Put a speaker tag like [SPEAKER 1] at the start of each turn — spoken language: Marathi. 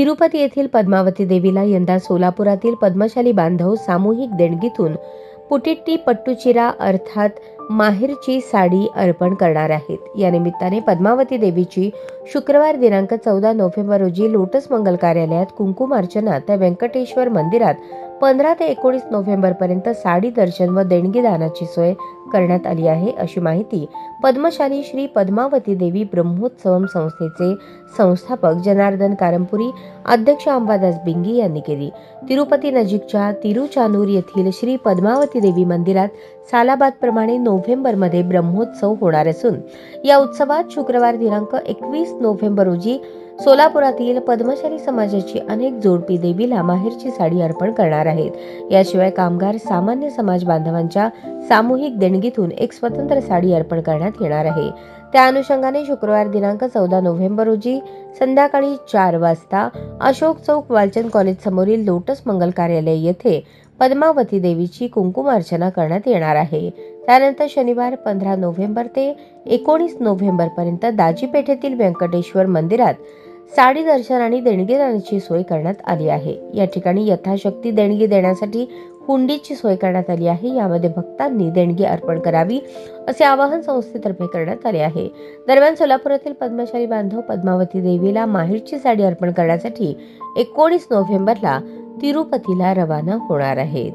[SPEAKER 1] तिरुपती येथील पद्मावती देवीला यंदा सोलापुरातील पद्मशाली बांधव सामूहिक देणगीतून पुटिट्टी पट्टुचिरा अर्थात माहेरची साडी अर्पण करणार आहेत. या निमित्ताने पद्मावती देवीची शुक्रवार दिनांक चौदा नोव्हेंबर रोजी लोटस मंगल कार्यालयात कुंकुमार्चना त्या व्यंकटेश्वर मंदिरात पंधरा ते एकोणीस नोव्हेंबर पर्यंत साडी दर्शन व देणगी दानाची सोय करण्यात आली आहे अशी माहिती पद्मशाली श्री पद्मावती देवी ब्रह्मोत्सवम संस्थेचे संस्थापक जनार्दन कारंपुरी अध्यक्ष अंबादास बिंगी यांनी केली. तिरुपती नजीकच्या तिरुचानूर येथील श्री पद्मावती देवी मंदिरात सालाबादप्रमाणे नोव्हेंबरमध्ये ब्रह्मोत्सव होणार असून या उत्सवात शुक्रवार दिनांक एकवीस नोव्हेंबर रोजी सोलापुरातील पद्मचारी समाजाची अनेक जोडपी देवीला माहेरची साडी अर्पण करणार आहेत. याशिवाय कामगार सामान्य समाज बांधवांच्या सामूहिक देणगीतून एक स्वतंत्र साडी अर्पण करण्यात येणार आहे. त्या अनुषंगाने शुक्रवार दिनांक चौदा नोव्हेंबर रोजी संध्याकाळी चार वाजता अशोक चौक वालचंद कॉलेज समोरील लोटस मंगल कार्यालय येथे पद्मावती देवीची कुंकुमार्चना करण्यात येणार आहे. त्यानंतर शनिवार पंधरा नोव्हेंबर ते एकोणीस नोव्हेंबर पर्यंत दाजीपेठेतील व्यंकटेश्वर मंदिरात साडी दर्शन आणि देणगी सोय करण्यात आली आहे. या ठिकाणी यथाशक्ती देणगी देण्यासाठी हुंडीची सोय करण्यात आली आहे. यामध्ये भक्तांनी देणगी अर्पण करावी असे आवाहन संस्थेतर्फे करण्यात आले आहे. दरम्यान सोलापुरातील पद्मशाली बांधव पद्मावती देवीला माहेरची साडी अर्पण करण्यासाठी एकोणीस नोव्हेंबरला तिरुपतीला रवाना होणार आहेत.